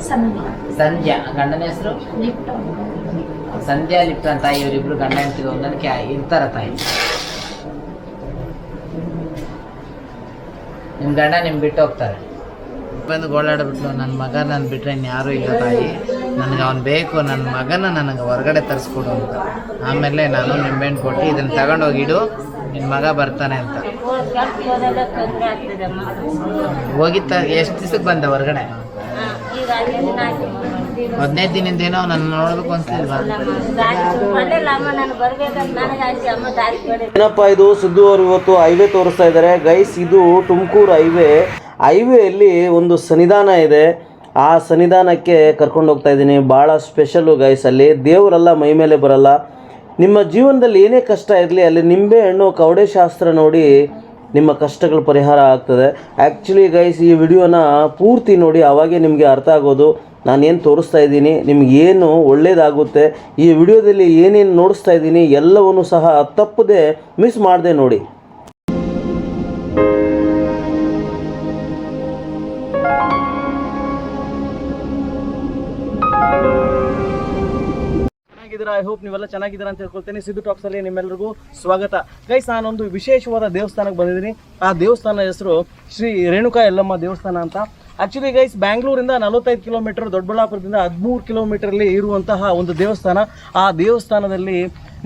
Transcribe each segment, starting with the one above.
ಸಂಧ್ಯಾ ಗಂಡನ ಹೆಸರು? ಸಂಧ್ಯಾ ಲಿಪ್ಟನ್ ತಾಯಿ ಇವರಿಬ್ರು ಗಂಡ ಹೆಂಡತಿಗೆ ಹೊಂದಾಣಿಕೆ ಇರ್ತಾರ ತಾಯಿ. ನಿಮ್ಮ ಗಂಡ ನಿಮ್ ಬಿಟ್ಟು ಹೋಗ್ತಾರೆ. ಬಂದು ಗೋಳಾಡ್ಬಿಟ್ಲು. ನನ್ನ ಮಗ ನಾನು ಬಿಟ್ಟರೆ ಇನ್ಯಾರೂ ಇಲ್ಲ ತಾಯಿ. ನನಗೆ ಅವ್ನು ಬೇಕು. ನನ್ನ ಮಗನ ನನಗೆ ಹೊರಗಡೆ ತರಿಸ್ಕೊಡು ಅಂತ. ಆಮೇಲೆ ನಾನು ನಿಂಬೆಹಣ್ಣು ಕೊಟ್ಟು ಇದನ್ನು ತಗೊಂಡೋಗಿಡು ನಿನ್ನ ಮಗ ಬರ್ತಾನೆ ಅಂತ. ಹೋಗಿತ್ತ. ಎಷ್ಟು ದಿವಸಕ್ಕೆ ಬಂದ ಹೊರಗಡೆ? ಹದಿನೈದು ದಿನದಿಂದ ಏನೋ ನನ್ನ ನೋಡ್ಬೇಕು ಅನ್ಸ್ಲಿಲ್ವಾ ಏನಪ್ಪ ಇದು? ಸಿದ್ದು ಅವರು ಇವತ್ತು ಹೈವೇ ತೋರಿಸ್ತಾ ಇದ್ದಾರೆ. ಗೈಸ್ ಇದು ತುಮಕೂರು ಹೈವೇ ಹೈವೇಯಲ್ಲಿ ಒಂದು ಸನ್ನಿಧಾನ ಇದೆ. ಆ ಸನ್ನಿಧಾನಕ್ಕೆ ಕರ್ಕೊಂಡು ಹೋಗ್ತಾ ಇದ್ದೀನಿ. ಭಾಳ ಸ್ಪೆಷಲು ಗೈಸ್ ಅಲ್ಲಿ. ದೇವರೆಲ್ಲ ಮೈ ಮೇಲೆ ಬರಲ್ಲ. ನಿಮ್ಮ ಜೀವನದಲ್ಲಿ ಏನೇ ಕಷ್ಟ ಇರಲಿ, ಅಲ್ಲಿ ನಿಂಬೆ ಹಣ್ಣು, ಕವಡೆ ಶಾಸ್ತ್ರ ನೋಡಿ ನಿಮ್ಮ ಕಷ್ಟಗಳು ಪರಿಹಾರ ಆಗ್ತದೆ. ಆ್ಯಕ್ಚುಲಿ ಗೈಸ್ ಈ ವಿಡಿಯೋನ ಪೂರ್ತಿ ನೋಡಿ, ಅವಾಗೇ ನಿಮಗೆ ಅರ್ಥ ಆಗೋದು. ನಾನೇನು ತೋರಿಸ್ತಾ ಇದ್ದೀನಿ ನಿಮಗೇನು ಏನು ಒಳ್ಳೇದಾಗುತ್ತೆ, ಈ ವಿಡಿಯೋದಲ್ಲಿ ಏನೇನು ನೋಡಿಸ್ತಾ ಇದ್ದೀನಿ, ಎಲ್ಲವನ್ನು ಸಹ ತಪ್ಪದೆ ಮಿಸ್ ಮಾಡದೆ ನೋಡಿ. ಚೆನ್ನಾಗಿದ್ದೀರಾ ಐ ಹೋಪ್ ನೀವೆಲ್ಲ ಚೆನ್ನಾಗಿದ್ದೀರಾ ಅಂತ ಹೇಳ್ಕೊಳ್ತೇನೆ. ಸಿದ್ದು ಟಾಕ್ಸ್ ಅಲ್ಲಿ ನಿಮ್ಮೆಲ್ಲರಿಗೂ ಸ್ವಾಗತ. ಗೈಸ್ ನಾನೊಂದು ವಿಶೇಷವಾದ ದೇವಸ್ಥಾನಕ್ಕೆ ಬಂದಿದ್ದೀನಿ. ಆ ದೇವಸ್ಥಾನ ಹೆಸರು ಶ್ರೀ ರೇಣುಕಾ ಯಲ್ಲಮ್ಮ ದೇವಸ್ಥಾನ ಅಂತ. ಆಕ್ಚುಲಿ ಗೈಸ್ ಬ್ಯಾಂಗ್ಳೂರಿಂದ ನಲವತ್ತೈದು ಕಿಲೋಮೀಟರ್ ದೊಡ್ಡಬಳ್ಳಾಪುರದಿಂದ ಹದಿಮೂರು ಕಿಲೋಮೀಟರ್ಲಿ ಇರುವಂತಹ ಒಂದು ದೇವಸ್ಥಾನ. ಆ ದೇವಸ್ಥಾನದಲ್ಲಿ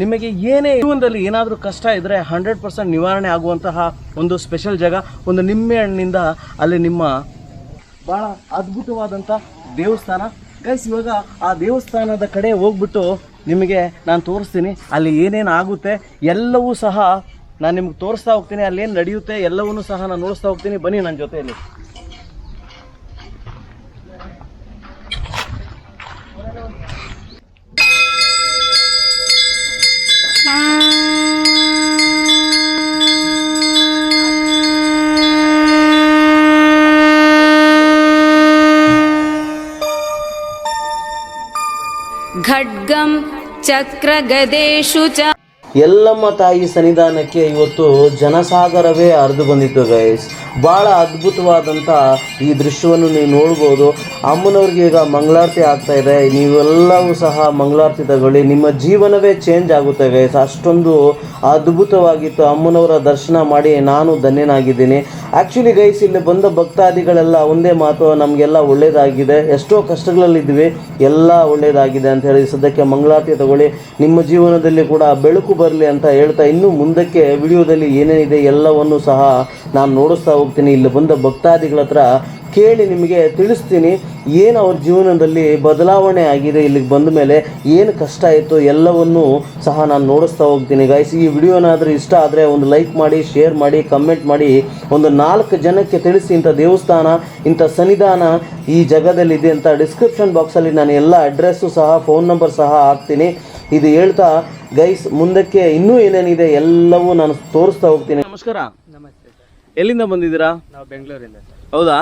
ನಿಮಗೆ ಏನೇ ಜೀವನದಲ್ಲಿ ಏನಾದರೂ ಕಷ್ಟ ಇದ್ದರೆ ಹಂಡ್ರೆಡ್ ಪರ್ಸೆಂಟ್ ನಿವಾರಣೆ ಆಗುವಂತಹ ಒಂದು ಸ್ಪೆಷಲ್ ಜಾಗ, ಒಂದು ನಿಂಬೆ ಹಣ್ಣಿನಿಂದ ಅಲ್ಲಿ ನಿಮ್ಮ ಭಾಳ ಅದ್ಭುತವಾದಂಥ ದೇವಸ್ಥಾನ. ಗೈಸ್ ಇವಾಗ ಆ ದೇವಸ್ಥಾನದ ಕಡೆ ಹೋಗ್ಬಿಟ್ಟು ನಿಮಗೆ ನಾನು ತೋರಿಸ್ತೀನಿ. ಅಲ್ಲಿ ಏನೇನು ಆಗುತ್ತೆ, ಎಲ್ಲವೂ ಸಹ ನಾನು ನಿಮ್ಗೆ ತೋರಿಸ್ತಾ ಹೋಗ್ತೀನಿ. ಅಲ್ಲಿ ಏನು ನಡೆಯುತ್ತೆ, ಎಲ್ಲವನ್ನೂ ಸಹ ನಾನು ನೋಡಿಸ್ತಾ ಹೋಗ್ತೀನಿ. ಬನ್ನಿ ನನ್ನ ಜೊತೆಯಲ್ಲಿ. ಖಡ್ಗಂ ಚಕ್ರಗದೇಶು ಚ. ಎಲ್ಲಮ್ಮ ತಾಯಿ ಸನ್ನಿಧಾನಕ್ಕೆ ಇವತ್ತು ಜನಸಾಗರವೇ ಹರಿದು ಬಂದಿತ್ತು ಗೈಸ್ ಭಾಳ ಅದ್ಭುತವಾದಂಥ ಈ ದೃಶ್ಯವನ್ನು ನೀವು ನೋಡ್ಬೋದು. ಅಮ್ಮನವ್ರಿಗೆ ಈಗ ಮಂಗಳಾರತಿ ಆಗ್ತಾ ಇದೆ. ನೀವೆಲ್ಲವೂ ಸಹ ಮಂಗಳಾರತಿ ತಗೊಳ್ಳಿ. ನಿಮ್ಮ ಜೀವನವೇ ಚೇಂಜ್ ಆಗುತ್ತೆ ಗೈಸ್ ಅಷ್ಟೊಂದು ಅದ್ಭುತವಾಗಿತ್ತು. ಅಮ್ಮನವರ ದರ್ಶನ ಮಾಡಿ ನಾನು ಧನ್ಯನಾಗಿದ್ದೀನಿ. ಆ್ಯಕ್ಚುಲಿ ಗೈಸ್ ಇಲ್ಲಿ ಬಂದ ಭಕ್ತಾದಿಗಳೆಲ್ಲ ಒಂದೇ ಮಾತು, ನಮಗೆಲ್ಲ ಒಳ್ಳೆಯದಾಗಿದೆ ಎಷ್ಟೋ ಕಷ್ಟಗಳಲ್ಲಿದ್ವಿ ಎಲ್ಲ ಒಳ್ಳೆಯದಾಗಿದೆ ಅಂತ ಹೇಳಿ ಸದ್ಯಕ್ಕೆ ಮಂಗಳಾರತಿ ತಗೊಳ್ಳಿ. ನಿಮ್ಮ ಜೀವನದಲ್ಲಿ ಕೂಡ ಬೆಳಕು ಬರಲಿ ಅಂತ ಹೇಳ್ತಾ ಇನ್ನು ಮುಂದಕ್ಕೆ ವಿಡಿಯೋದಲ್ಲಿ ಏನೇನಿದೆ ಎಲ್ಲವನ್ನು ಸಹ ನಾನು ನೋಡಿಸ್ತಾ ಹೋಗ್ತೀನಿ ಇಲ್ಲಿ ಬಂದ ಭಕ್ತಾದಿಗಳ ಹತ್ರ ಕೇಳಿ ನಿಮಗೆ ತಿಳಿಸ್ತೀನಿ. ಏನು ಅವ್ರ ಜೀವನದಲ್ಲಿ ಬದಲಾವಣೆ ಆಗಿದೆ ಇಲ್ಲಿಗೆ ಬಂದ ಮೇಲೆ ಏನು ಕಷ್ಟ ಆಯಿತು ಎಲ್ಲವನ್ನು ಸಹ ನಾನು ನೋಡಿಸ್ತಾ ಹೋಗ್ತೀನಿ. ಗೈಸ್ ಈ ವಿಡಿಯೋನಾದರೂ ಇಷ್ಟ ಆದರೆ ಒಂದು ಲೈಕ್ ಮಾಡಿ ಶೇರ್ ಮಾಡಿ ಕಮೆಂಟ್ ಮಾಡಿ ಒಂದು ನಾಲ್ಕು ಜನಕ್ಕೆ ತಿಳಿಸಿ ಇಂಥ ದೇವಸ್ಥಾನ ಇಂಥ ಸನ್ನಿಧಾನ ಈ ಜಗದಲ್ಲಿದೆ ಅಂತ ಡಿಸ್ಕ್ರಿಪ್ಷನ್ ಬಾಕ್ಸಲ್ಲಿ ನಾನು ಎಲ್ಲ ಅಡ್ರೆಸ್ಸು ಸಹ ಫೋನ್ ನಂಬರ್ ಸಹ ಹಾಕ್ತೀನಿ. ಇದು ಹೇಳ್ತಾ ಗೈಸ್ ಮುಂದಕ್ಕೆ ಇನ್ನೂ ಏನೇನಿದೆ ಎಲ್ಲವೂ ನಾನು ತೋರಿಸ್ತಾ ಹೋಗ್ತೀನಿ. ನಮಸ್ಕಾರ. ಎಲ್ಲಿಂದ ಬಂದಿದ್ದೀರಾ? ನಾವು ಬೆಂಗಳೂರಿಂದ ಹೌದಾ?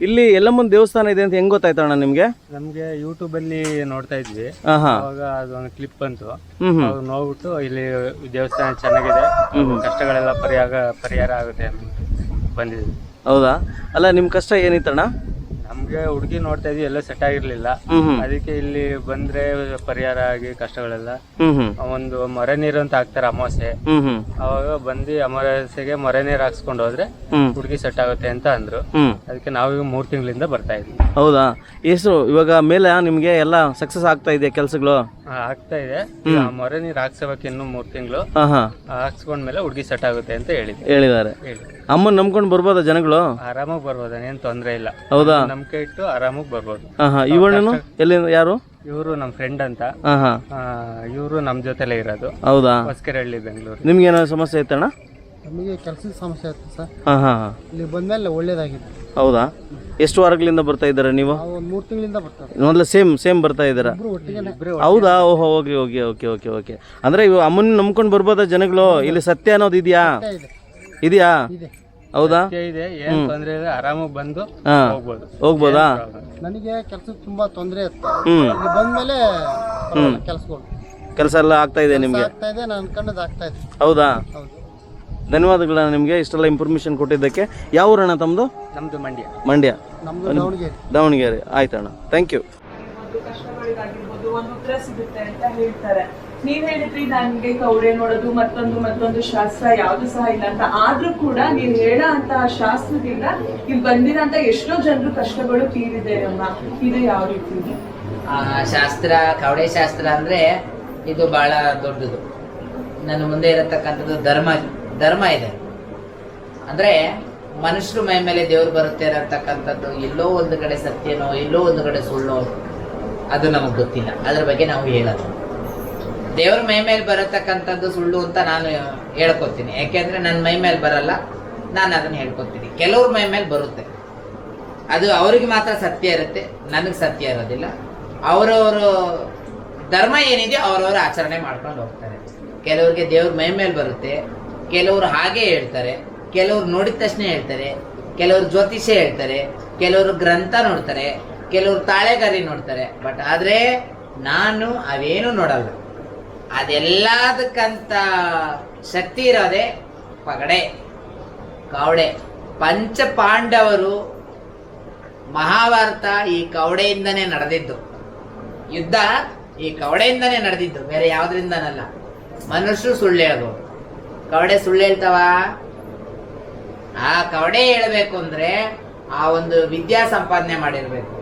ಇಲ್ಲಿ ಎಲ್ಲಮ್ಮನ ದೇವಸ್ಥಾನ ಇದೆ ಅಂತ ಹೆಂಗ್ ಗೊತ್ತಾಯ್ತಣ್ಣ ನಿಮ್ಗೆ? ನಮ್ಗೆ ಯೂಟ್ಯೂಬ್ ಅಲ್ಲಿ ನೋಡ್ತಾ ಇದ್ವಿ. ಅವಾಗ ಅದೊಂದು ಕ್ಲಿಪ್ ಬಂತು. ಹ್ಮ್ ಹ್ಮ್. ಅವಾಗ ನೋಡ್ಬಿಟ್ಟು ಇಲ್ಲಿ ದೇವಸ್ಥಾನ ಚೆನ್ನಾಗಿದೆ. ಕಷ್ಟಗಳೆಲ್ಲ ಪರಿಹಾರ ಪರಿಹಾರ ಆಗುತ್ತೆ ಅಂತ ಬಂದಿದ್ವಿ. ಹೌದಾ? ಅಲ್ಲ ನಿಮ್ ಕಷ್ಟ ಏನಿತ್ತಣ್ಣ? ನಮ್ಗೆ ಹುಡುಗಿ ನೋಡ್ತಾ ಇದ್ವಿ ಎಲ್ಲ ಸೆಟ್ ಆಗಿರ್ಲಿಲ್ಲ. ಅದಕ್ಕೆ ಇಲ್ಲಿ ಬಂದ್ರೆ ಪರಿಹಾರ ಆಗಿ ಕಷ್ಟಗಳೆಲ್ಲ. ಒಂದು ಮರೆ ನೀರು ಅಂತ ಹಾಕ್ತಾರೆ ಅಮಾವಾಸ್ಯೆ. ಅವಾಗ ಬಂದು ಅಮಾವಾಸ್ಯೆಗೆ ಮರೆ ನೀರು ಹಾಕ್ಸ್ಕೊಂಡು ಹೋದ್ರೆ ಹುಡುಗಿ ಸೆಟ್ ಆಗುತ್ತೆ ಅಂತ ಅಂದ್ರು. ಅದಕ್ಕೆ ನಾವೀಗ ಮೂರ್ ತಿಂಗಳಿಂದ ಬರ್ತಾ ಇದ್ವಿ. ಹೌದಾ? ಎಷ್ಟು ಇವಾಗ ಮೇಲೆ ನಿಮ್ಗೆ ಎಲ್ಲ ಸಕ್ಸಸ್ ಆಗ್ತಾ ಇದೆ ಕೆಲಸಗಳು? ಆಗ್ತಾ ಇದೆ. ಮರೆ ನೀರು ಹಾಕ್ಸಬೇಕು ಇನ್ನು ಮೂರ್ ತಿಂಗಳು. ಹಾಕ್ಸ್ಕೊಂಡ್ ಮೇಲೆ ಹಾಕ್ಸ್ಕೊಂಡ್ಮೇಲೆ ಹುಡುಗಿ ಸೆಟ್ ಆಗುತ್ತೆ ಅಂತ ಹೇಳಿದ್ವಿ. ಹೇಳಿದ್ದಾರೆ. ಅಮ್ಮ ಅಮ್ಮನ್ ನಂಬ್ಕೊಂಡು ಬರ್ಬೋದಾ ಜನಗಳು? ಆರಾಮಾಗಿ ಬರ್ಬೋದ ಏನ್ ತೊಂದ್ರೆ ಇಲ್ಲ. ಹೌದಾ? ನಂಬಿಕೆ ಇಟ್ಟು ಆರಾಮಾಗಿ ಬರ್ಬೋದು. ಹಾ ಹಾ. ಇವಣ್ಣನು ಎಲ್ಲಿ ಯಾರು? ಇವರು ನಮ್ಮ ಫ್ರೆಂಡ್ ಅಂತ. ಹಾ ಹಾ. ಇವರು ನಮ್ಮ ಜೊತೆಲೇ ಇರೋದು. ಹೌದಾ? ಹೊಸಕೆರಹಳ್ಳಿ ಬೆಂಗಳೂರು. ನಿಮ್ಗೆ ಏನೋ ಸಮಸ್ಯೆ ಇತ್ತಣ್ಣ? ನಮಗೆ ಕೆಲಸದ ಸಮಸ್ಯೆ ಆಯ್ತು ಸರ್. ಹಾ ಹಾ ಹಾ. ಇಲ್ಲಿ ಬಂದ್ಮೇಲೆ ಒಳ್ಳೇದಾಗಿದೆ ಹೌದಾ? ಎಷ್ಟು ವಾರಗಳಿಂದ ಬರ್ತಾ ಇದ್ದಾರೆ ನೀವು? ನಾವು ಒಂದು ಮೂರು ತಿಂಗಳಿಂದ ಬರ್ತಾರೆ ಮೊದಲು ಸೇಮ್ ಸೇಮ್ ಬರ್ತಾ ಇದ್ದೀರಾ? ಇಬ್ರು ಒಟ್ಟಿಗೆ ಹೌದಾ? ಓಹೋ okay okay okay okay okay. ಅಂದ್ರೆ ಇವು ಅಮ್ಮನ ನಂಬ್ಕೊಂಡು ಬರ್ಬೋದಾ ಜನಗಳು? ಇಲ್ಲಿ ಸತ್ಯ ಅನ್ನೋದು ಇದೆಯಾ? ಇದೆ. ಇದೆಯಾ? ಇದೆ. ಹೌದಾ? ಇದೆ ಏನ್ ತೊಂದ್ರೆ ಇಲ್ಲ ಆರಾಮಾಗಿ ಬಂದು ಹಾ. ಹೋಗ್ಬೋದು. ಹೋಗ್ಬೋದಾ? ನನಗೆ ಕೆಲಸ ತುಂಬಾ ತೊಂದರೆ ಇತ್ತು. ಹ್ಮ್. ಇಲ್ಲಿ ಬಂದ್ಮೇಲೆ ಕೆಲಸಗಳು ಕೆಲಸ ಎಲ್ಲ ಆಗ್ತಾ ಇದೆ ನಿಮಗೆ? ಆಗ್ತಾ ಇದೆ ನಾನು ಅನ್ಕೊಂಡದ್ದು ಆಗ್ತಾ ಇದೆ. ಹೌದಾ? ಧನ್ಯವಾದಗಳು ನಿಮ್ಗೆ ಇಷ್ಟೆಲ್ಲ ಇನ್ಫಾರ್ಮೇಶನ್ ಕೊಟ್ಟಿದ್ದಕ್ಕೆ. ಯಾವ ಊರಣ್ಣ ತಮ್ಮದು ನಮ್ದು ಮಂಡ್ಯ. ಮಂಡ್ಯ. ನಮ್ದು ದಾವಣಗೆರೆ. ದಾವಣಗೆರೆ. ಆಯ್ತಣ್ಣ. ಥ್ಯಾಂಕ್ ಯು ಕಷ್ಟಗಳಿಗಾಗಿರ್ಬೋದು ಒಂದು ಉತ್ತರ ಸಿಗುತ್ತೆ ಅಂತ ಹೇಳ್ತಾರೆ. ನೀವ್ ಹೇಳಿದ್ರಿ ನನ್ಗೆ ಕೌಡೆ ನೋಡೋದು, ಮತ್ತೊಂದು ಮತ್ತೊಂದು ಶಾಸ್ತ್ರ, ಯಾವ್ದು ಸಹ ಇಲ್ಲ ಅಂತ. ಆದ್ರೂ ಕೂಡ ನೀವ್ ಹೇಳೋ ಅಂತ ಶಾಸ್ತ್ರದಿಂದ ಇಲ್ಲಿ ಬಂದಿರೋಂತ ಎಷ್ಟೋ ಜನರು ಕಷ್ಟಗಳು ತೀರಿದೆ ಅಮ್ಮ ಇದು ಯಾವ ರೀತಿ ಶಾಸ್ತ್ರ, ಕವಡೆ ಶಾಸ್ತ್ರ ಅಂದ್ರೆ ಇದು ಬಹಳ ದೊಡ್ಡದು. ನನ್ನ ಮುಂದೆ ಇರತಕ್ಕಂಥದ್ದು ಧರ್ಮ ಧರ್ಮ ಇದೆ. ಅಂದ್ರೆ ಮನುಷ್ಯರ ಮೈ ಮೇಲೆ ದೇವ್ರು ಬರುತ್ತೆ ಅನ್ನತಕ್ಕಂಥದ್ದು ಎಲ್ಲೋ ಒಂದು ಕಡೆ ಸತ್ಯನೋ, ಎಲ್ಲೋ ಒಂದು ಕಡೆ ಸುಳ್ಳೋ, ಅದು ನಮಗೆ ಗೊತ್ತಿಲ್ಲ. ಅದ್ರ ಬಗ್ಗೆ ನಾವು ಹೇಳೋದು. ದೇವ್ರ ಮೈ ಮೇಲೆ ಬರತಕ್ಕಂಥದ್ದು ಸುಳ್ಳು ಅಂತ ನಾನು ಹೇಳ್ಕೊತೀನಿ. ಯಾಕೆಂದ್ರೆ ನನ್ನ ಮೈ ಮೇಲೆ ಬರಲ್ಲ, ನಾನು ಅದನ್ನ ಹೇಳ್ಕೊತೀನಿ. ಕೆಲವ್ರ ಮೈ ಮೇಲೆ ಬರುತ್ತೆ. ಅದು ಅವ್ರಿಗೆ ಮಾತ್ರ ಸತ್ಯ ಇರುತ್ತೆ, ನನಗೆ ಸತ್ಯ ಇರೋದಿಲ್ಲ. ಅವರವರು ಧರ್ಮ ಏನಿದೆಯೋ ಅವರವರು ಆಚರಣೆ ಮಾಡ್ಕೊಂಡು ಹೋಗ್ತಾರೆ. ಕೆಲವ್ರಿಗೆ ದೇವ್ರ ಮೈ ಮೇಲೆ ಬರುತ್ತೆ, ಕೆಲವರು ಹಾಗೆ ಹೇಳ್ತಾರೆ, ಕೆಲವ್ರು ನೋಡಿದ ತಕ್ಷಣ ಹೇಳ್ತಾರೆ, ಕೆಲವರು ಜ್ಯೋತಿಷ್ಯ ಹೇಳ್ತಾರೆ, ಕೆಲವರು ಗ್ರಂಥ ನೋಡ್ತಾರೆ, ಕೆಲವರು ತಾಳೆಗಾರಿ ನೋಡ್ತಾರೆ. ಬಟ್ ಆದರೆ ನಾನು ಅವೇನು ನೋಡಲ್ಲ. ಅದೆಲ್ಲದಕ್ಕಂತ ಶಕ್ತಿ ಇರೋದೇ ಪಗಡೆ, ಕವಡೆ. ಪಂಚ ಪಾಂಡವರು ಮಹಾಭಾರತ ಈ ಕವಡೆಯಿಂದನೇ ನಡೆದಿದ್ದು. ಯುದ್ಧ ಈ ಕವಡೆಯಿಂದನೇ ನಡೆದಿದ್ದು, ಬೇರೆ ಯಾವ್ದ್ರಿಂದನಲ್ಲ. ಮನುಷ್ಯರು ಸುಳ್ಳು ಹೇಳ್ಬೋದು ಕವಡೆ ಸುಳ್ಳು ಹೇಳ್ತಾವ ಆ ಕವಡೆ ಹೇಳ್ಬೇಕು ಅಂದ್ರೆ ಆ ಒಂದು ವಿದ್ಯಾ ಸಂಪಾದನೆ ಮಾಡಿರ್ಬೇಕು,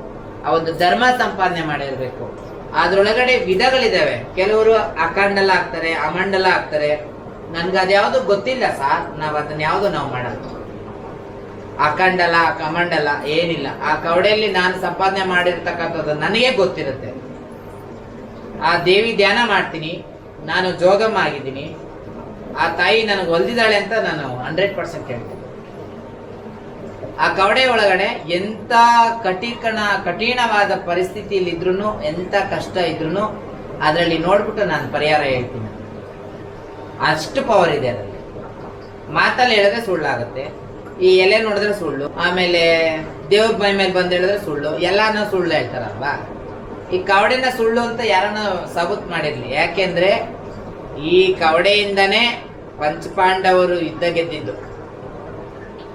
ಆ ಒಂದು ಧರ್ಮ ಸಂಪಾದನೆ ಮಾಡಿರ್ಬೇಕು. ಅದ್ರೊಳಗಡೆ ವಿಧಗಳಿದಾವೆ. ಕೆಲವರು ಅಖಂಡಲ ಆಗ್ತಾರೆ ಅಮಂಡಲ ಆಗ್ತಾರೆ ನನ್ಗೆ ಅದ್ಯಾವುದು ಗೊತ್ತಿಲ್ಲ ಸಾರ್. ನಾವ್ ಅದನ್ನ ಯಾವ್ದು ನಾವು ಮಾಡಲ್ಲ. ಅಖಂಡಲ ಕಮಂಡಲ ಏನಿಲ್ಲ. ಆ ಕವಡೆಯಲ್ಲಿ ನಾನು ಸಂಪಾದನೆ ಮಾಡಿರ್ತಕ್ಕಂಥದ್ದು ನನಗೆ ಗೊತ್ತಿರುತ್ತೆ. ಆ ದೇವಿ ಧ್ಯಾನ ಮಾಡ್ತೀನಿ. ನಾನು ಜೋಗಮ್ಮ ಆಗಿದ್ದೀನಿ. ಆ ತಾಯಿ ನನಗೆ ಹೊಲ್ದಿದ್ದಾಳೆ ಅಂತ ನಾನು ಹಂಡ್ರೆಡ್ ಪರ್ಸೆಂಟ್ ಹೇಳ್ತೀನಿ. ಆ ಕವಡೆ ಒಳಗಡೆ ಎಂತ ಕಠಿಣ ಕಠಿಣವಾದ ಪರಿಸ್ಥಿತಿಯಲ್ಲಿ ಇದ್ರು ಎಂತ ಕಷ್ಟ ಇದ್ರು ಅದರಲ್ಲಿ ನೋಡ್ಬಿಟ್ಟು ನಾನು ಪರಿಹಾರ ಹೇಳ್ತೀನಿ. ಅಷ್ಟು ಪವರ್ ಇದೆ ಅದರಲ್ಲಿ. ಮಾತಲ್ಲಿ ಹೇಳಿದ್ರೆ ಸುಳ್ಳಾಗುತ್ತೆ. ಈ ಎಲೆ ನೋಡಿದ್ರೆ ಸುಳ್ಳು. ಆಮೇಲೆ ದೇವ್ರ ಮೈ ಮೇಲೆ ಬಂದು ಹೇಳಿದ್ರೆ ಸುಳ್ಳು. ಎಲ್ಲಾನು ಸುಳ್ಳು ಹೇಳ್ತಾರಲ್ವಾ? ಈ ಕವಡೆನ ಸುಳ್ಳು ಅಂತ ಯಾರನ್ನ ಸಾಬೂತ್ ಮಾಡಿರ್ಲಿ? ಯಾಕೆಂದ್ರೆ ಈ ಕವಡೆಯಿಂದನೇ ಪಂಚಪಾಂಡವರು ಯುದ್ಧ ಗೆದ್ದಿದ್ದು.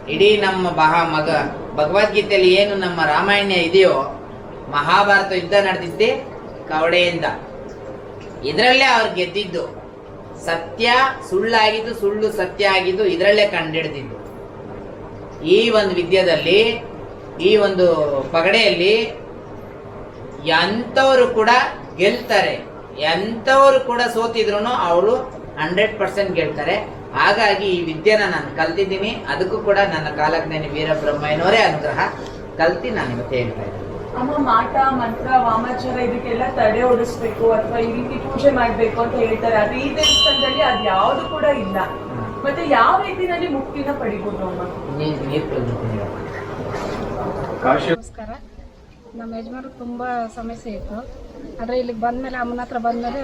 ಇಡೀ ನಮ್ಮ ಮಹಾ ಮಗ ಭಗವದ್ಗೀತೆಯಲ್ಲಿ ಏನು ನಮ್ಮ ರಾಮಾಯಣ ಇದೆಯೋ, ಮಹಾಭಾರತ ಯುದ್ಧ ನಡೆದಿದ್ದೆ ಕವಡೆಯಿಂದ. ಇದರಲ್ಲೇ ಅವ್ರು ಗೆದ್ದಿದ್ದು. ಸತ್ಯ ಸುಳ್ಳಾಗಿದ್ದು, ಸುಳ್ಳು ಸತ್ಯ ಆಗಿದ್ದು ಇದರಲ್ಲೇ ಕಂಡಿಡ್ದಿದ್ದು. ಈ ಒಂದು ವಿದ್ಯದಲ್ಲಿ, ಈ ಒಂದು ಪಗಡೆಯಲ್ಲಿ ಎಂಥವರು ಕೂಡ ಗೆಲ್ತಾರೆ. ಎಂಥವರು ಕೂಡ ಸೋತಿದ್ರು ಅವರು ಹಂಡ್ರೆಡ್ ಪರ್ಸೆಂಟ್ ಗೆಲ್ತಾರೆ. ಹಾಗಾಗಿ ಈ ವಿದ್ಯೆನ ನಾನು ಕಲ್ತಿದ್ದೀನಿ. ಅದಕ್ಕೂ ಕೂಡ ನನ್ನ ಕಾಲಜ್ಞಾನಿ ವೀರಬ್ರಹ್ಮಯ್ಯನವರೇ ಅನುಗ್ರಹ ಕಲ್ತಿ ನಾನು ಇವತ್ತು ಹೇಳ್ತಾ ಇದ್ದೀನಿ. ಅಮ್ಮ ಮಾಟ ಮಂತ್ರ ವಾಮಾಚಾರ ಇದಕ್ಕೆಲ್ಲ ತಡೆ ಓಡಿಸ್ಬೇಕು ಅಥವಾ ಈ ರೀತಿ ಪೂಜೆ ಮಾಡ್ಬೇಕು ಅಂತ ಹೇಳ್ತಾರೆ. ಅದು ಈ ದೇವಸ್ಥಾನದಲ್ಲಿ ಅದ್ ಯಾವ್ದು ಕೂಡ ಇಲ್ಲ. ಮತ್ತೆ ಯಾವ ರೀತಿನಲ್ಲಿ ಮುಕ್ತಿನ ಪಡಿಬೋದು ಅಮ್ಮ? ನಮಸ್ಕಾರ. ನಮ್ಮ ಯಜಮಾನ ತುಂಬಾ ಸಮಸ್ಯೆ ಇತ್ತು. ಆದರೆ ಇಲ್ಲಿಗೆ ಬಂದ್ಮೇಲೆ ಅಮ್ಮನ ಹತ್ರ ಬಂದಮೇಲೆ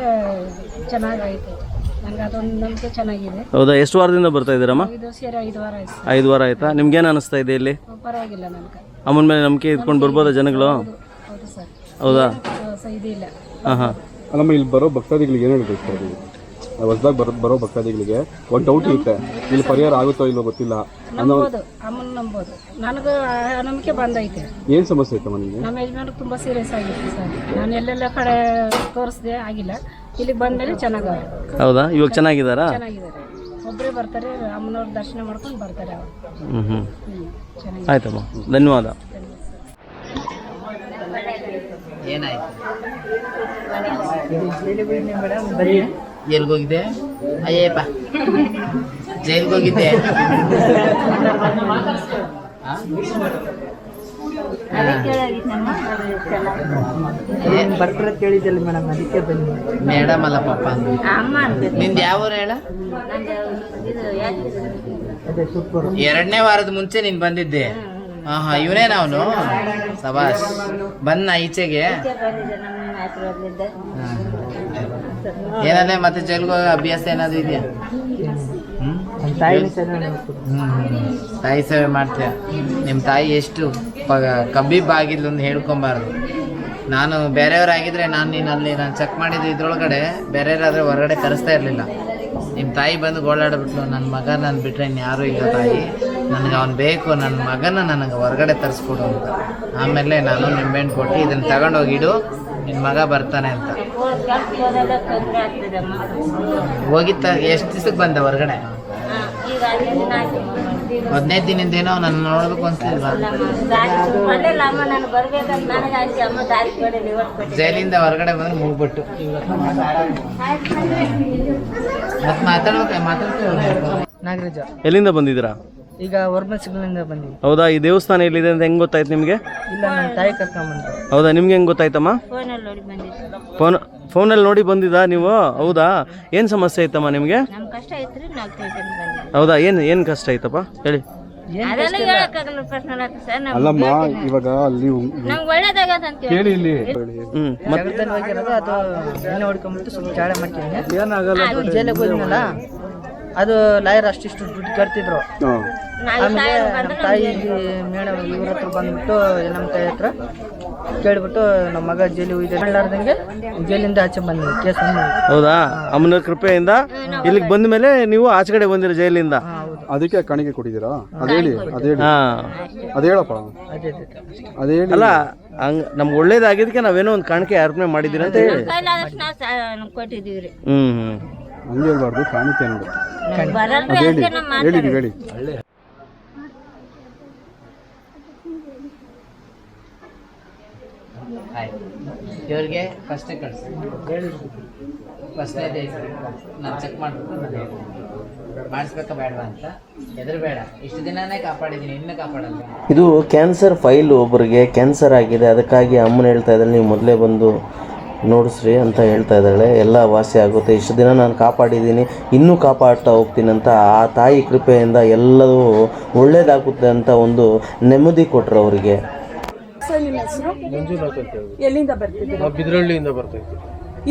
ಚೆನ್ನಾಗಾಯಿತು ನನಗೆ ಅದೊಂದು ನಂಬಿಕೆ ಚೆನ್ನಾಗಿದೆ. ಹೌದಾ? ಎಷ್ಟು ವಾರದಿಂದ ಬರ್ತಾ ಇದ್ದೀರಮ್ಮ ಇದು ಸೇರಿ ಐದು ವಾರ ಆಯ್ತು ಐದು ವಾರ ಆಯ್ತಾ? ನಿಮ್ಗೇನು ಅನಿಸ್ತಾ ಇದೆ ಇಲ್ಲಿ? ಪರವಾಗಿಲ್ಲ ನನಗೆ. ಅಮ್ಮನ ಮೇಲೆ ನಂಬಿಕೆ ಇಟ್ಕೊಂಡು ಬರ್ಬೋದಾ ಜನಗಳು? ಹೌದು ಹೌದು ಸರ್. ಹೌದಾ? ಸ- ಇದಿಲ್ಲ ಹಾಂ ಹಾಂ ಅಲ್ಲಮ್ಮ ಇಲ್ಲಿ ಬರೋ ಭಕ್ತಾದಿಗಳಿಗೆ ಏನು ಹೇಳ್ಬೇಕು ಸರ್ ನೀವು? ಹೊಸದಾಗಿ ಬರೋ ಬರೋ ಭಕ್ತಾದಿಗಳಿಗೆ ಒಂದು ಡೌಟ್ ಇರುತ್ತೆ. ಇಲ್ಲಿ ಪರಿಹಾರ ಆಗುತ್ತೋ ಇಲ್ಲೋ ಗೊತ್ತಿಲ್ಲ. ನಂಬೋದು ಅಮ್ಮನ ನಂಬೋದು. ನನಗೂ ಆ ನಂಬಿಕೆ ಬಂದೈತೆ. ಏನು ಸಮಸ್ಯೆ ಐತಮ್ಮ ನಿಮಗೆ? ನಮ್ಮ ಯಜಮಾನ್ರಿಗೆ ತುಂಬ ಸೀರಿಯಸ್ ಆಗಿತ್ತು ಸರ್. ನಾನು ಎಲ್ಲೆಲ್ಲ ಕಡೆ ತೋರಿಸ್ದೆ ಆಗಿಲ್ಲ. ಇಲ್ಲಿಗೆ ಬಂದ್ಮೇಲೆ ಚೆನ್ನಾಗಿ ಹೌದಾ? ಇವಾಗ ಚೆನ್ನಾಗಿದ್ದಾರಾ? ಚೆನ್ನಾಗಿದ್ದಾರೆ. ಒಬ್ಬರೇ ಬರ್ತಾರೆ ಅಮ್ಮನವ್ರ ದರ್ಶನ ಮಾಡ್ಕೊಂಡು ಬರ್ತಾರೆ ಅವರು. ಹ್ಞೂ ಹ್ಞೂ ಚೆನ್ನಾಗಿ ಆಯ್ತಮ್ಮ. ಧನ್ಯವಾದ. ಏನಾಯ್ತು? ಎಲ್ಗೋಗಿದೆ ಅಯ್ಯಪ್ಪ ಜೈಲ್ಗೆ ಹೋಗಿದ್ದೆ ಆ? ಮೇಡಮ್ ಅಲ್ಲ ಪಾಪ ಅಮ್ಮ ಅಂತ. ನಿಂದ ಯಾವ ಊರು ಹೇಳ? ಎರಡನೇ ವಾರದ ಮುಂಚೆ ನೀನ್ ಬಂದಿದ್ದೆ. ಹಾ ಹಾ ಇವನೇನ ಅವನು ಸಬಾಸ್. ಬಂದ ಈಚೆಗೆ? ಏನಂದ್ರೆ ಮತ್ತೆ ಜೈಲ್ಗೆ ಹೋಗೋ ಅಭ್ಯಾಸ ಏನಾದ್ರು ಇದೆಯಾ? ಹ್ಮ್. ತಾಯಿ ಸೇವೆ ಮಾಡ್ತೀಯ? ನಿಮ್ಮ ತಾಯಿ ಎಷ್ಟು ಕಬ್ಬಿ ಆಗಿದ್ಲು ಅಂತ ಹೇಳ್ಕೊಬಾರ್ದು. ನಾನು ಬೇರೆಯವರಾಗಿದ್ರೆ ನಾನು ನೀನು ಅಲ್ಲಿ ನಾನು ಚೆಕ್ ಮಾಡಿದ್ದು ಇದ್ರೊಳಗಡೆ ಬೇರೆಯವರಾದ್ರೆ ಹೊರಗಡೆ ಕರೆಸ್ತಾ ಇರಲಿಲ್ಲ. ನಿಮ್ಮ ತಾಯಿ ಬಂದು ಗೋಳಾಡ್ಬಿಟ್ಲು ನನ್ನ ಮಗ ನಾನು ಬಿಟ್ಟರೆ ಇನ್ಯಾರೂ ಇಲ್ಲ ತಾಯಿ. ನನಗೆ ಅವ್ನು ಬೇಕು ನನ್ನ ಮಗನ ನನಗೆ ಹೊರಗಡೆ ತರಿಸ್ಕೊಡು ಅಂತ. ಆಮೇಲೆ ನಾನು ನಿಂಬೆಹಣ್ಣು ಕೊಟ್ಟು ಇದನ್ನು ತಗೊಂಡೋಗಿಡು ನಿನ್ನ ಮಗ ಬರ್ತಾನೆ ಅಂತ. ಹೋಗಿತ್ತ, ಎಷ್ಟು ದಿವಸಕ್ಕೆ ಬಂದೆ ಹೊರಗಡೆ? ಹದಿನೈದು ದಿನದಿಂದ ಏನೋ ನನ್ನ ನೋಡ್ಬೇಕು ಅನ್ಸ್ಲಿಲ್ವಾ ಜೈಲಿಂದ ಹೊರಗಡೆ ಬಂದ್ರೆ ಮುಗ್ಬಿಟ್ಟು. ಮತ್ತೆ ಮಾತಾಡ್ಬೇಕು ಮಾತಾಡ್ತೀವಿ ನಾಗರಾಜ ಎಲ್ಲಿಂದ ಬಂದಿದ್ದೀರಾ? ಈಗ ವರ್ಮ ಸಿಗ್ನಲಿಂದ ಬಂದ್ವಿ ಹೌದಾ ಈ ದೇವಸ್ಥಾನ ಎಲ್ಲಿದೆ ಅಂತ ಹೆಂಗ್ ಗೊತ್ತಾಯ್ತು ನಿಮಗೆ? ಇಲ್ಲ ನನ್ನ ತಾಯಿ ಕರ್ಕೊಂಡ್ಬಂದ್ರು ಹೌದಾ ನಿಮ್ಗೆ ಹೆಂಗ್ ಗೊತ್ತಾಯ್ತಮ್ಮ? ಫೋನ್ ನೋಡಿ ಬಂದಿದ್ದು ಫೋನ್ ಫೋನಲ್ಲಿ ನೋಡಿ ಬಂದಿದ್ದಾ ನೀವು? ಹೌದಾ? ಏನು ಸಮಸ್ಯೆ ಐತಮ್ಮ ನಿಮಗೆ? ಕಷ್ಟ ಐತ್ರಿ ಹೌದಾ? ಏನು ಏನು ಕಷ್ಟ ಐತಪ್ಪ? ಹೇಳಿ. ಅದೆಲ್ಲ ಹೇಳಕ್ಕಾಗಲ್ಲ ಪರ್ಸನಲ್ ಆಯ್ತು ಸರ್ ನಾವು ಅಲ್ಲಮ್ಮ ಇವಾಗ ಅಲ್ಲಿ ನಮ್ಗೆ ಒಳ್ಳೇದಾಗದ ಅಂತ ಹೇಳಿ. ಕೇಳಿ ಇಲ್ಲಿ. ಹ್ಞೂ ಮತ್ತೆ ಅದು ಜಾಳ ಮಾಡ್ತೀನಿ ಜೈಲಿಗೆ ಹೋದ್ನಲ್ಲ ಅದು ಲಾಯರ್ ಅಷ್ಟಿಷ್ಟು ದುಡ್ಡು ಕಟ್ತಿದ್ರು. ಹಾಂ. ನಾವು ಆಮೇಲೆ ನಮ್ಮ ತಾಯಿ ಮೇಡಮ್ ಇವ್ರ ಹತ್ರ ಬಂದ್ಬಿಟ್ಟು ನಮ್ಮ ತಾಯಿ ಹತ್ರ ಕೇಳ್ಬಿಟ್ಟು ನಮ್ಮ ಮಗ ಜೈಲಿ ಹೋಗಿದ್ದಾರೆ ಜೈಲಿಂದ ಆಚೆ ಬಂದ್ವಿ ಕೇಸ್ ಹೌದಾ? ಅಮ್ಮನ ಕೃಪೆಯಿಂದ? ಇಲ್ಲಿಗೆ ಬಂದ ಮೇಲೆ ನೀವು ಆಚೆ ಕಡೆ ಬಂದಿರ ಜೈಲಿಂದ? ಅದಕ್ಕೆ ಕಾಣಿಕೆ ಕೊಟ್ಟಿದ್ದೀರಾ? ಅದೇಳಿ ಅದೇಳಿ ಅದು ಹೇಳಿ. ಹಾ. ಅದು ಹೇಳಪ್ಪ. ಅದೇ ಅದೇ ಅದು. ಹೇಳಿ. ಅಲ್ಲ ಹಂಗ ನಮ್ಗೆ ಒಳ್ಳೇದಾಗಿದ್ದಕ್ಕೆ ನಾವೇನೋ ಒಂದು ಕಾಣಿಕೆ ಅರ್ಪಣೆ ಮಾಡಿದ್ದೀರಿ ಅಂತ ಹೇಳಿ. ಕೈಲಾದಷ್ಟು ನಾವು ಸಾ- ಹ್ಮ್ ಹ್ಮ್. ಹಂಗೆ ಹೇಳ್ಬಾರ್ದು ಕಾಣಿಕೆ ಅನ್ನೋದು ಬರಲ್ರಿ ಹೇಳಿ ಅದಕ್ಕೆ ನಮ್ಮ ಹೇಳಿ ನೀವು ಹೇಳಿ. ಆಯ್ತು. ಇವ್ರಿಗೆ ಫಸ್ಟೇ ಕಳಿಸಿ. ಫಸ್ಟ್ನೇ ನಾನು ಚೆಕ್ ಮಾಡ್ಬಿಟ್ಟು ಮಾಡಿಸ್ಬೇಕಾ ಬೇಡವಾ ಅಂತ? ಎದುರು ಬೇಡ ಇಷ್ಟು ದಿನನೇ ಕಾಪಾಡಿದ್ದೀನಿ, ಇನ್ನೂ ಕಾಪಾಡಲ್ಲ. ಇದು ಕ್ಯಾನ್ಸರ್ ಫೈಲ್ ಒಬ್ಬರಿಗೆ ಕ್ಯಾನ್ಸರ್ ಆಗಿದೆ, ಅದಕ್ಕಾಗಿ ಅಮ್ಮನ ಹೇಳ್ತಾ ಇದ್ದಾಳೆ, ನೀವು ಮೊದಲೇ ಬಂದು ನೋಡಿಸ್ರಿ ಅಂತ ಹೇಳ್ತಾ ಇದ್ದಾಳೆ. ಎಲ್ಲ ವಾಸಿ ಆಗುತ್ತೆ. ಇಷ್ಟು ದಿನ ನಾನು ಕಾಪಾಡಿದ್ದೀನಿ, ಇನ್ನೂ ಕಾಪಾಡ್ತಾ ಹೋಗ್ತೀನಿ ಅಂತ ಆ ತಾಯಿ ಕೃಪೆಯಿಂದ ಎಲ್ಲವೂ ಒಳ್ಳೇದಾಗುತ್ತೆ ಅಂತ ಒಂದು ನೆಮ್ಮದಿ ಕೊಟ್ಟರು ಅವರಿಗೆ. ಸರ್ ನಿಮ್ಮ ಹೆಸರು? ಎಲ್ಲಿಂದ ಬರ್ತಿದ್ದೀರಾ? ಬಿದ್ರಳ್ಳಿಯಿಂದ ಬರ್ತಾ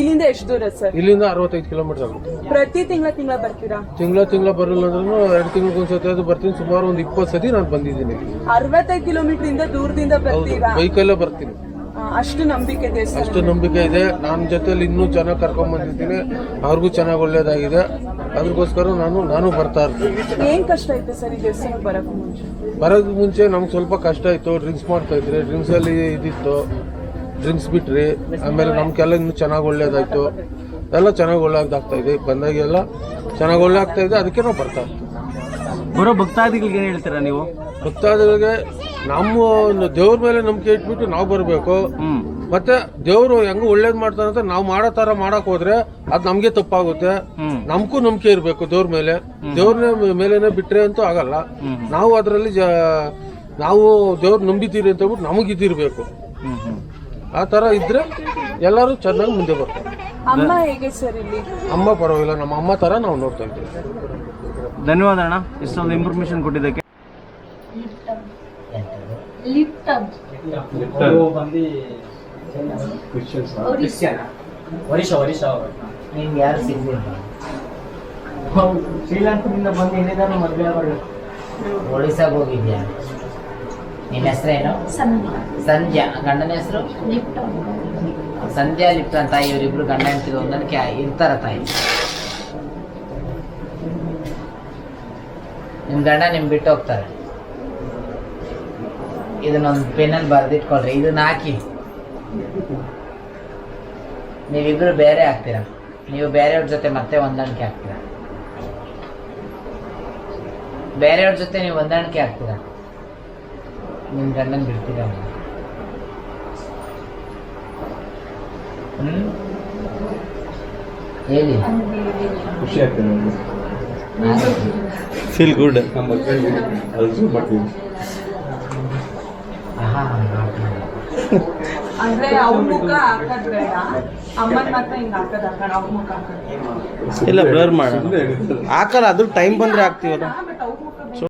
ಇಲ್ಲಿಂದ ಎಷ್ಟು ದೂರ ಸರ್? ಇಲ್ಲಿಂದ ಅರವತ್ತೈದು ಕಿಲೋಮೀಟರ್ ಆಗುತ್ತೆ. ಪ್ರತಿ ತಿಂಗಳ ತಿಂಗಳ ಬರ್ತೀರಾ? ತಿಂಗಳ ತಿಂಗಳ ಬರಲ್ಲ ಅಂದ್ರೂ ಎರಡು ತಿಂಗಳಿಗೊಂದ್ಸತಿ ಅದು ಬರ್ತೀನಿ. ಸುಮಾರು ಒಂದು ಇಪ್ಪತ್ತು ಸತಿ ನಾನು ಬಂದಿದ್ದೀನಿ. ಅರವತ್ತೈದು ಕಿಲೋಮೀಟರ್ ಇಂದ ದೂರದಿಂದ ಬರ್ತೀರಾ? ಬೈಕಲ್ಲೇ ಬರ್ತೀನಿ. ಆ, ಅಷ್ಟು ನಂಬಿಕೆ ಇದೆ ಅಷ್ಟು ನಂಬಿಕೆ ಇದೆ. ನನ್ನ ಜೊತೆಲಿ ಇನ್ನೂ ಚೆನ್ನಾಗಿ ಕರ್ಕೊಂಡ್ ಬಂದಿದ್ದೀನಿ. ಅವ್ರಿಗೂ ಚೆನ್ನಾಗಿ ಒಳ್ಳೇದಾಗಿದೆ. ಅದಕ್ಕೋಸ್ಕರ ನಾನು ನಾನು ಬರ್ತಾ ಇರ್ತೀನಿ. ಏನ್ ಕಷ್ಟ ಐತೆ ಸರ್ ಈ ದೇವಸ್ಥಾನಕ್ಕೆ ಬರಕ್ ಮುಂಚೆ? ಬರೋದು ಮುಂಚೆ ನಮ್ಗೆ ಸ್ವಲ್ಪ ಕಷ್ಟ ಇತ್ತು ಡ್ರಿಂಕ್ಸ್ ಮಾಡ್ತಾ ಇದ್ರಿ ಡ್ರಿಂಕ್ಸ್ ಅಲ್ಲಿ ಇದಿತ್ತು ಡ್ರಿಂಕ್ಸ್ ಬಿಟ್ರಿ ಆಮೇಲೆ ನಮ್ಗೆಲ್ಲ ಇನ್ನೂ ಚೆನ್ನಾಗಿ ಒಳ್ಳೇದಾಯ್ತು. ಎಲ್ಲ ಚೆನ್ನಾಗಿ ಒಳ್ಳೇದಾಗ್ತಾ ಇದೆ ಬಂದಾಗೆಲ್ಲ ಚೆನ್ನಾಗಿ ಒಳ್ಳೆ ಆಗ್ತಾ ಇದೆ ಅದಕ್ಕೆ ನಾವು ಬರ್ತಾ ಇರ್ತೀವಿ. ಬರೋ ಭಕ್ತಾದಿಗಳಿಗೆ ಏನು ಹೇಳ್ತೀರಾ ನೀವು? ಭಕ್ತಾದಿಗಳಿಗೆ ನಮ್ಮ ದೇವ್ರ ಮೇಲೆ ನಂಬಿಕೆ ಇಟ್ಬಿಟ್ಟು ನಾವು ಬರಬೇಕು. ಮತ್ತೆ ದೇವರು ಹೆಂಗ ಒಳ್ಳೇದ್ ಮಾಡ್ತಾರೆ ಅಂತ ನಾವು ಮಾಡೋ ತರ ಮಾಡಕ್ ಹೋದ್ರೆ ಅದ್ ನಮ್ಗೆ ತಪ್ಪಾಗುತ್ತೆ. ನಮ್ಗೂ ನಂಬಿಕೆ ಇರ್ಬೇಕು ದೇವ್ರ ಮೇಲೆ. ದೇವ್ರ ಮೇಲೆನೆ ಬಿಟ್ರೆ ಅಂತೂ ಆಗಲ್ಲ. ನಾವು ಅದರಲ್ಲಿ ನಾವು ದೇವ್ರ ನಂಬಿತೀರಿ ಅಂತ ಹೇಳ್ಬಿಟ್ಟು ನಮಗಿದಿರ್ಬೇಕು ಆ ತರ ಇದ್ರೆ ಎಲ್ಲರೂ ಚೆನ್ನಾಗಿ ಮುಂದೆ ಬರ್ತಾರೆ. ಅಮ್ಮ ಹೇಗೆ ಸರ್ ಇಲ್ಲಿ? ಅಮ್ಮ ಪರವಾಗಿಲ್ಲ ನಮ್ಮ ಅಮ್ಮ ತರ ನಾವು ನೋಡ್ತಾ ಇದ್ದೀವಿ. ಧನ್ಯವಾದ ಅಣ್ಣ. ಇಷ್ಟೊಂದು ಇನ್ಫಾರ್ಮೇಶನ್ ಕೊಟ್ಟಿದ್ದಕ್ಕೆ. ನಿಮ್ಗೆ ಯಾರು ಸಿಗ್ಲಿಲ್ಲ? ಶ್ರೀಲಂಕಾದಿಂದ ಬಂದು ಎಲ್ಲಿದ್ದಾರೆ ಮದುವೆ ಒಡಿಸಾಗ ಹೋಗಿದ್ಯಾ? ನಿನ್ನ ಹೆಸರೇನು ಸಂಧ್ಯಾ. ಗಂಡನ ಹೆಸರು? ಸಂಧ್ಯಾ ಲಿಪ್ತ ತಾಯಿ ಇವರಿಬ್ರು ಗಂಡ ಹೆಂಡತಿ ಹೊಂದಾಣಿಕೆ ಇರ್ತಾರ ತಾಯಿ. ನಿಮ್ಮ ಗಂಡ ನಿಮ್ ಬಿಟ್ಟು ಹೋಗ್ತಾರೆ. ಇದನ್ನೊಂದು ಪೆನ್ನಲ್ಲಿ ಬರೆದಿಟ್ಕೊಳ್ರಿ. ಇದನ್ನ ಹಾಕಿ. ನೀವಿಬ್ರು ಬೇರೆ ಆಗ್ತೀರಾ? ನೀವು ಬೇರೆಯವ್ರ ಜೊತೆ ಮತ್ತೆ ಹೊಂದಾಣಿಕೆ ಆಗ್ತೀರಾ? ಬೇರೆಯವ್ರ ಜೊತೆ ನೀವು ಹೊಂದಾಣಿಕೆ ಆಗ್ತೀರಾ? ನಿಮ್ ಗಂಡನ್ ಬಿಡ್ತೀರಾ? ಹ್ಮ್? ಹೇಳಿ. ಖುಷಿ ಆಗ್ತದೆ ಫೀಲ್ ಗುಡ್ ನಮ್ಮ ಮಕ್ಕಳಿಗೆ ಅದು ಮಾಡ್ತೀವಿ. ಅಂದ್ರೆ ಅವ್ರ ಮುಖ ಹಾಕದ್ ಬೇಡ ಅಮ್ಮನ್ ಮಾತ್ರ ಹಿಂಗ್ ಹಾಕದ್ ಹಾಕೋಣ ಅವ್ರ ಮುಖ ಹಾಕೋಣ ಇಲ್ಲ ಬ್ಲರ್ ಮಾಡ. ಹಾಕಲ್ಲ ಅದ್ರ ಟೈಮ್ ಬಂದ್ರೆ ಹಾಕ್ತೀವಲ್ಲ ಬಟ್ ಅವ್ರ